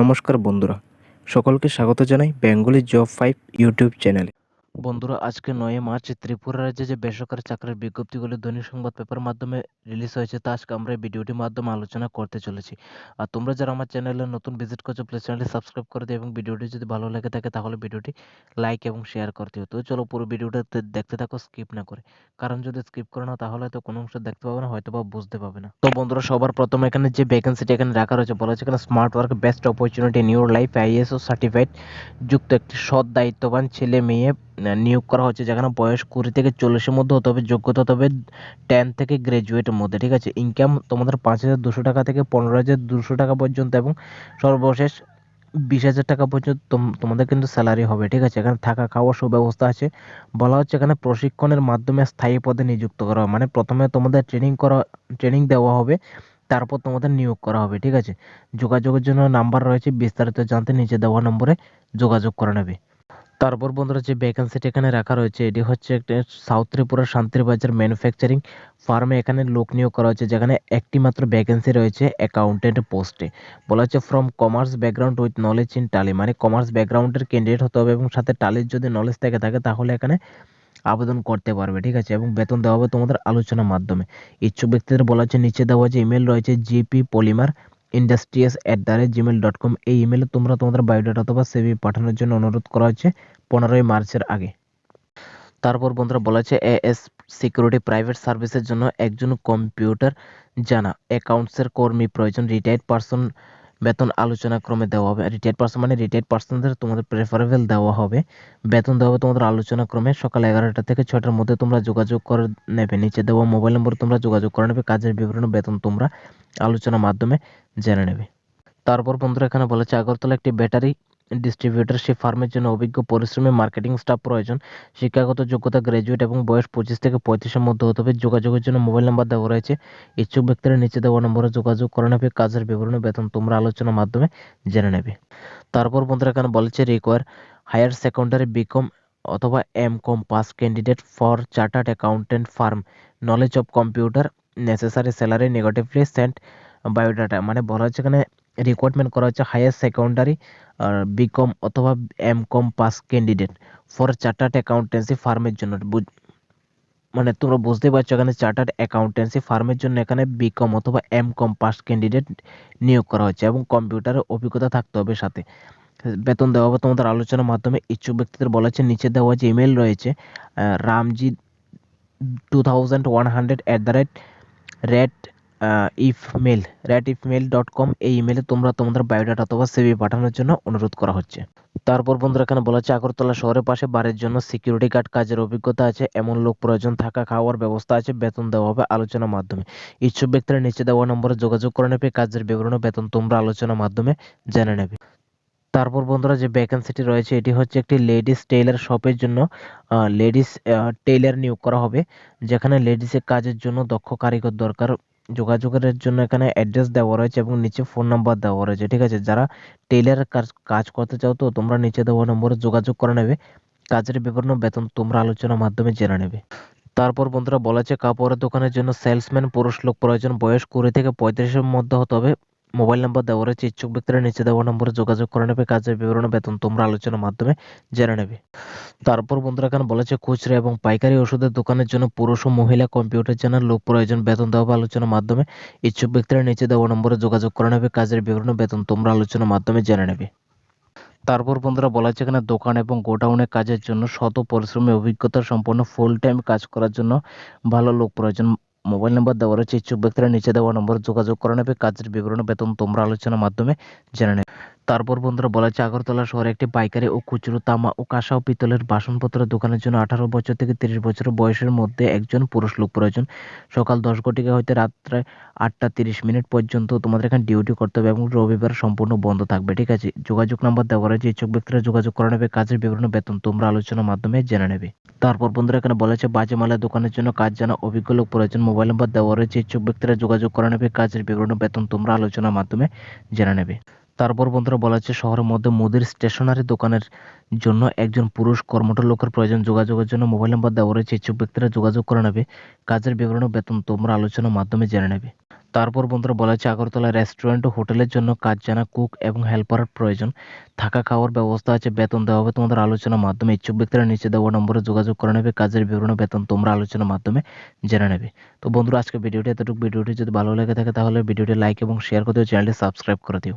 নমস্কার বন্ধুরা সকলকে স্বাগত জানাই বেঙ্গলি জব ফাইভ ইউটিউব চ্যানেলে। বন্ধুরা, আজকে নয় মার্চ, ত্রিপুরা রাজ্যে যে বেসরকারি চাকরির বিজ্ঞপ্তিগুলি দৈনিক সংবাদ পেপার মাধ্যমে রিলিজ হয়েছে, তা আজকে আমরা এই ভিডিওটির মাধ্যমে আলোচনা করতে চলেছি। আর তোমরা যারা আমার চ্যানেলে নতুন ভিজিট করছ, প্লিজ চ্যানেলটি সাবস্ক্রাইব করে দিও এবং ভিডিওটি যদি ভালো লেগে থাকে, তাহলে ভিডিওটি লাইক এবং শেয়ার করতে হতো চলো পুরো ভিডিওটা দেখতে থাকো, স্কিপ না করে। কারণ যদি স্কিপ করো না, তাহলে তো কোনো অংশ দেখতে পাবে না হয়তো বা বুঝতে পাবে না। তো বন্ধুরা, সবার প্রথমে এখানে যে ভ্যাকেন্সিটি এখানে রাখা রয়েছে, বলা হচ্ছে এখানে smart work best opportunity new life ISO certified যুক্ত একটি সৎ, দায়িত্ববান ছেলে, মেয়ে নিয়োগ করা হচ্ছে যেখানে বয়স কুড়ি থেকে চল্লিশের মধ্যে হতে হবে, যোগ্যতা হতে হবে টেন থেকে গ্রাজুয়েটের মধ্যে, ঠিক আছে? ইনকাম তোমাদের পাঁচ হাজার দুশো টাকা থেকে পনেরো হাজার দুশো টাকা পর্যন্ত এবং সর্বশেষ বিশ হাজার টাকা পর্যন্ত তোম- তোমাদের কিন্তু স্যালারি হবে, ঠিক আছে? এখানে থাকা খাওয়ার সুব্যবস্থা আছে। বলা হচ্ছে এখানে প্রশিক্ষণের মাধ্যমে স্থায়ী পদে নিযুক্ত করা মানে প্রথমে তোমাদের ট্রেনিং করা ট্রেনিং দেওয়া হবে, তারপর তোমাদের নিয়োগ করা হবে, ঠিক আছে? যোগাযোগের জন্য নাম্বার রয়েছে, বিস্তারিত জানতে নিচে দেওয়া নম্বরে যোগাযোগ করে নেবে। তারপর বন্ধুরা যে ভ্যাকেন্সিটি এখানে রাখা রয়েছে, এটি হচ্ছে একটা সাউথ ত্রিপুরা শান্তিরবাজার ম্যানুফ্যাকচারিং ফার্মে এখানে লোক নিয়োগ করা হয়েছে যেখানে একটি মাত্র ভ্যাকেন্সি রয়েছে অ্যাকাউন্টেন্ট পোস্টে বলা হচ্ছে from commerce background with knowledge in Tally মানে কমার্স ব্যাকগ্রাউন্ডের ক্যান্ডিডেট হতে হবে এবং সাথে টালির যদি নলেজ থেকে থাকে, তাহলে এখানে আবেদন করতে পারবে, ঠিক আছে? এবং বেতন দেওয়া হবে তোমাদের আলোচনার মাধ্যমে। ইচ্ছুক ব্যক্তিদের বলা হচ্ছে, নিচে দেওয়া যে ইমেল রয়েছে GP polymer industries at the rate Gmail dot com এই ইমেলে তোমরা তোমাদের বায়োডাটা অথবা সিভি পাঠানোর জন্য অনুরোধ করা হয়েছে পনেরোই মার্চের আগে। তারপর বন্ধুরা বলা হয়েছে এএস সিকিউরিটি প্রাইভেট সার্ভিসের জন্য একজন কম্পিউটার জানা। অ্যাকাউন্টসের কর্মী প্রয়োজন রিটায়ার্ড পারসন বেতন আলোচনা ক্রমে দেওয়া হবে। রিটায়ার্ড পার্সন মানে রিটায়ার্ড পার্সনদের তোমাদের প্রেফারেবল দেওয়া হবে। বেতন দেওয়া হবে তোমাদের আলোচনা ক্রমে সকাল এগারোটা থেকে ছটার মধ্যে তোমরা যোগাযোগ করে নেবে। নিচে দেওয়া মোবাইল নম্বর তোমরা যোগাযোগ করে নেবে। কাজের বিবরণ বেতন তোমরা আলোচনার মাধ্যমে জেনে নেবে। তারপর বন্ধুরা এখানে বলেছে, আগরতলা একটি ব্যাটারি ডিস্ট্রিবিউটরশিপ ফার্মের জন্য অভিজ্ঞ পরিশ্রমী মার্কেটিং স্টাফ প্রয়োজন, শিক্ষাগত যোগ্যতা গ্র্যাজুয়েট এবং বয়স পঁচিশ থেকে পঁয়ত্রিশের মধ্যে হতে হবে। যোগাযোগের জন্য মোবাইল নাম্বার দেওয়া রয়েছে। ইচ্ছুক ব্যক্তিরা নিচে দেওয়া নম্বরে যোগাযোগ করে নেবে। কাজের বিবরণ, বেতন, তোমরা আলোচনার মাধ্যমে জেনে নেবে। তারপর বন্ধুরা এখানে বলেছে রিকোয়ার হায়ার সেকেন্ডারি বিকম অথবা M com pass candidate for chartered accountant firm knowledge of computer necessary salary negatively sent biodata মানে বলা হচ্ছে এখানে রিকোয়ারমেন্ট করা হচ্ছে হায়ার সেকেন্ডারি আর বিকম অথবা M com pass candidate for chartered accountancy ফার্মের জন্য। মানে তোমরা বুঝতে পারছ এখানে চার্টার্ড অ্যাকাউন্টেন্সি ফার্মের জন্য এখানে বিকম অথবা এম কম পাস ক্যান্ডিডেট নিয়োগ করা হচ্ছে এবং কম্পিউটারের অভিজ্ঞতা থাকতে হবে সাথে। বেতন দেওয়া হবে তোমাদের আলোচনার মাধ্যমে। ইচ্ছুক ব্যক্তিদের বলা হচ্ছে নিচে দেওয়া যে ইমেল রয়েছে Ramji two thousand one hundred at the rate rate ইফমেল rate ইফমেল ডট কম এই ইমেলে তোমরা তোমাদের বায়োডাটা অথবা সিভি পাঠানোর জন্য অনুরোধ করা হচ্ছে। তারপর বন্ধুরা এখানে বলা হচ্ছে, আগরতলা শহরের পাশে বাড়ির জন্য সিকিউরিটি গার্ড কাজের অভিজ্ঞতা আছে, এমন লোক প্রয়োজন, থাকা, খাওয়ার ব্যবস্থা আছে, বেতন দেওয়া হবে আলোচনার মাধ্যমে। ইচ্ছুক ব্যক্তিরা নিচে দেওয়া নম্বরে যোগাযোগ করে নেবে, কাজের বিবরণ, বেতন তোমরা আলোচনার মাধ্যমে জেনে নেবে। তারপর বন্ধুরা যে ভ্যাকেন্সিটি রয়েছে, এটি হচ্ছে একটি লেডিস টেইলার শপের জন্য লেডিস টেইলার নিয়োগ করা হবে, যেখানে লেডিসের কাজের জন্য দক্ষ কারিগর দরকার। যোগাযোগের জন্য এখানে অ্যাড্রেস দেওয়া রয়েছে এবং নিচে ফোন নাম্বার দেওয়া রয়েছে, ঠিক আছে? যারা টেলার কাজ কাজ করতে চাও তো তোমরা নিচে দেওয়া নম্বরে যোগাযোগ করে নেবে। কাজের বিবরণ বেতন তোমরা আলোচনার মাধ্যমে জেনে নেবে। তারপর বন্ধুরা বলা কাপড়ের দোকানের জন্য সেলসম্যান পুরুষ লোক প্রয়োজন। বয়স কুড়ি থেকে পঁয়ত্রিশের মধ্যে হতে হবে। মোবাইল নাম্বার দেওয়া রয়েছে, ইচ্ছুক ব্যক্তিরা নিচে দেওয়া নম্বরে যোগাযোগ করে নেবে, কাজের বিবরণ, বেতন, তোমরা আলোচনার মাধ্যমে জেনে নেবে। তারপর বন্ধুরা এখানে বলেছে খুচরা এবং পাইকারি ওষুধের দোকানের জন্য পুরুষ ও মহিলা কম্পিউটার জানার লোক প্রয়োজন, বেতন দেওয়া আলোচনার মাধ্যমে ইচ্ছুক ব্যক্তিরা নিচে দেওয়া নম্বরে যোগাযোগ করে নেবে, কাজের বিবরণ, বেতন, তোমরা আলোচনার মাধ্যমে জেনে নেবে। তারপর বন্ধুরা বলা হচ্ছে, এখানে দোকান এবং গোডাউনে কাজের জন্য শত পরিশ্রমী অভিজ্ঞতা সম্পন্ন ফুল টাইম কাজ করার জন্য ভালো লোক প্রয়োজন। মোবাইল নাম্বার দেওয়া রয়েছে ইচ্ছুক ব্যক্তিরা নিচে দেওয়া নম্বরে যোগাযোগ করে নেবে। কাজের বিবরণ বেতন তোমরা আলোচনার মাধ্যমে জেনে নেবে। তারপর বন্ধুরা বলা হচ্ছে আগরতলা শহরে একটি পাইকারি ও খুচরো, তামা ও কাঁসা ও পিতলের বাসনপত্র দোকানের জন্য আঠারো বছর থেকে তিরিশ বছর বয়সের মধ্যে একজন পুরুষ লোক প্রয়োজন। সকাল দশ ঘটিকা হইতে রাত্রে আটটা তিরিশ মিনিট পর্যন্ত তোমাদের এখানে ডিউটি করতে হবে এবং রবিবার সম্পূর্ণ বন্ধ থাকবে, ঠিক আছে? যোগাযোগ নাম্বার দেওয়া রয়েছে ইচ্ছুক ব্যক্তিরা যোগাযোগ করা নেবে, কাজের বিবরণ বেতন তোমরা আলোচনার মাধ্যমে জেনে নেবে। তারপর বন্ধুরা এখানে বলেছে বাজে মালের দোকানের জন্য কাজ জানা অভিজ্ঞ লোক প্রয়োজন। মোবাইল নাম্বার দেওয়া রয়েছে ইচ্ছুক ব্যক্তিরা যোগাযোগ করা নেবে, কাজের বিবরণ বেতন তোমরা আলোচনার মাধ্যমে জেনে নেবে। তারপর বন্ধুরা বলা হচ্ছে শহরের মধ্যে মুদির স্টেশনারি দোকানের জন্য একজন পুরুষ কর্মঠ লোকের প্রয়োজন। যোগাযোগের জন্য মোবাইল নাম্বার দেওয়া রয়েছে। ইচ্ছুক ব্যক্তিরা যোগাযোগ করে নেবে। কাজের বিবরণ বেতন তোমরা আলোচনার মাধ্যমে জেনে নেবে। তারপর বন্ধুরা বলা হচ্ছে আগরতলা রেস্টুরেন্ট ও হোটেলের জন্য কাজ জানা, কুক এবং হেল্পারের প্রয়োজন। থাকা খাওয়ার ব্যবস্থা আছে, বেতন দেওয়া হবে তোমাদের আলোচনার মাধ্যমে। ইচ্ছুক ব্যক্তিরা নিচে দেওয়া নম্বরে যোগাযোগ করে নেবে। কাজের বিবরণ বেতন তোমরা আলোচনার মাধ্যমে জেনে নেবে। তো বন্ধুরা, আজকে ভিডিওটি এতটুকু। ভিডিওটি যদি ভালো লেগে থাকে তাহলে ভিডিওটি লাইক এবং শেয়ার করে দিও। চ্যানেলটি সাবস্ক্রাইব করে দিও।